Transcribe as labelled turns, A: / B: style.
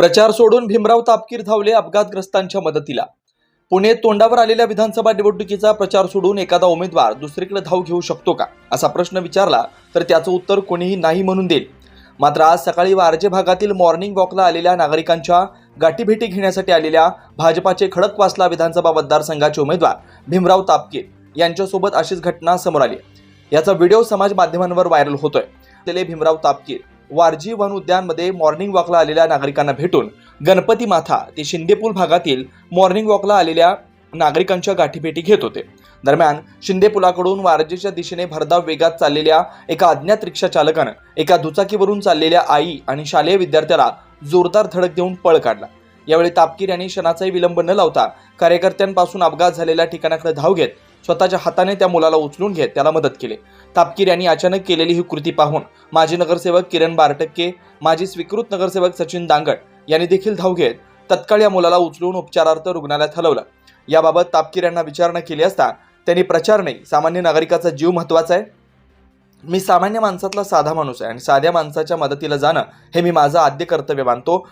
A: प्रचार सोडून भीमराव तापकीर धावले अपघातग्रस्तांच्या मदतीला. पुणे तोंडावर आलेल्या विधानसभा निवडणुकीचा प्रचार सोडून एखादा उमेदवार दुसरीकडे धाव घेऊ शकतो का? असा प्रश्न विचारला तर त्याचं उत्तर कोणीही नाही म्हणून देईल. मात्र आज सकाळी वारजे भागातील मॉर्निंग वॉकला आलेल्या नागरिकांच्या गाठीभेटी घेण्यासाठी आलेल्या भाजपाचे खडकवासला विधानसभा मतदारसंघाचे उमेदवार भीमराव तापकीर यांच्यासोबत अशीच घटना समोर आली. याचा व्हिडिओ समाज माध्यमांवर व्हायरल होतोय. असलेले भीमराव तापकीर वारजी वन उद्यानमध्ये मॉर्निंग वॉकला आलेल्या नागरिकांना भेटून गणपती माथा ते शिंदेपूल भागातील मॉर्निंग वॉकला आलेल्या नागरिकांच्या गाठीभेटी घेत होते. दरम्यान शिंदे पुलाकडून वारजेच्या दिशेने भरधाव वेगात चाललेल्या एका अज्ञात रिक्षा चालकानं एका दुचाकीवरून चाललेल्या आई आणि शालेय विद्यार्थ्याला जोरदार धडक देऊन पळ काढला. यावेळी तापकीर यांनी क्षणाचाही विलंब न लावता कार्यकर्त्यांपासून अपघात झालेल्या ठिकाणाकडे धाव घेत स्वतःच्या हाताने त्या मुलाला उचलून घेत त्याला मदत केली. तापकीर यांनी अचानक केलेली ही कृती पाहून माजी नगरसेवक किरण बारटक्के माजी स्वीकृत नगरसेवक सचिन दांगट यांनी देखील धाव घेत तत्काळ या मुलाला उचलून उपचारार्थ रुग्णालयात हलवलं. याबाबत तापकीर यांना विचारणा केली असता त्यांनी प्रचार नाही सामान्य नागरिकाचा जीव महत्त्वाचा आहे. मी सामान्य माणसातला साधा माणूस आहे आणि साध्या माणसाच्या मदतीला जाणं हे मी माझं आद्य कर्तव्य मानतो.